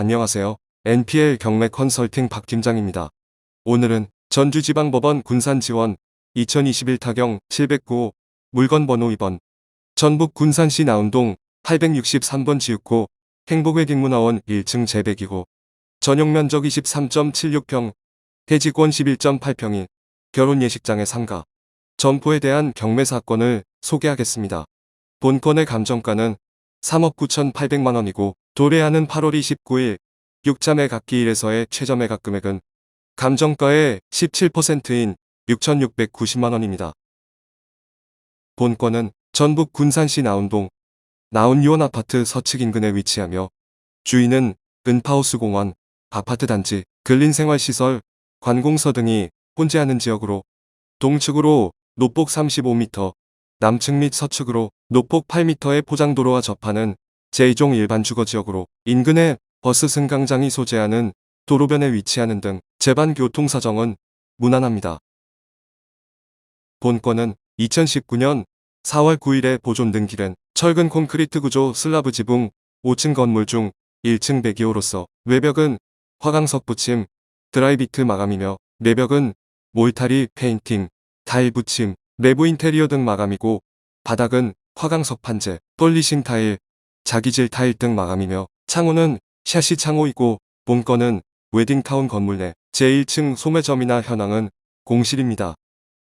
안녕하세요. NPL 경매 컨설팅 박 팀장입니다. 오늘은 전주지방법원 군산지원 2021 타경 709 물건 번호 2번 전북 군산시 나운동 863번 지육고 행복회딩문화원 1층 재배기고 전용 면적 23.76평 대지권 11.8평인 결혼 예식장의 상가 점포에 대한 경매 사건을 소개하겠습니다. 본건의 감정가는 3억 9,800만 원이고 도래하는 8월 29일 6자 매 각기일에서의 최저 매각 금액은 감정가의 17%인 6,690만 원입니다. 본건은 전북 군산시 나운동 나운유원 아파트 서측 인근에 위치하며 주인은 은파우스 공원, 아파트 단지, 근린생활시설, 관공서 등이 혼재하는 지역으로 동측으로 노폭 35m, 남측 및 서측으로 노폭 8m의 포장도로와 접하는 제2종 일반 주거지역으로 인근에 버스 승강장이 소재하는 도로변에 위치하는 등 제반 교통사정은 무난합니다. 본건은 2019년 4월 9일에 보존 등기된 철근 콘크리트 구조 슬라브 지붕 5층 건물 중 1층 배기호로서 외벽은 화강석 붙임, 드라이비트 마감이며 내벽은 몰타리 페인팅, 타일 붙임, 내부 인테리어 등 마감이고 바닥은 화강석 판재, 폴리싱 타일, 자기질 타일 등 마감이며 창호는 샤시 창호이고 본건은 웨딩타운 건물 내 제1층 소매점이나 현황은 공실입니다.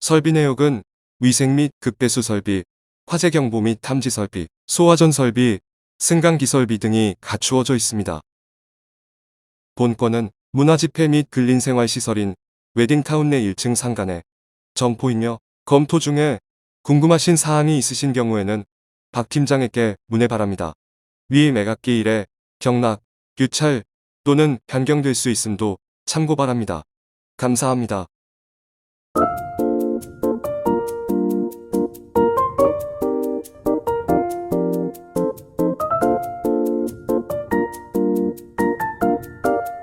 설비 내역은 위생 및 급배수 설비, 화재 경보 및 탐지 설비, 소화전 설비, 승강기 설비 등이 갖추어져 있습니다. 본건은 문화집회 및 근린생활시설인 웨딩타운 내 1층 상간에 점포이며 검토 중에 궁금하신 사항이 있으신 경우에는 박 팀장에게 문의 바랍니다. 위 매각기 일에 경락, 유찰 또는 변경될 수 있음도 참고 바랍니다. 감사합니다.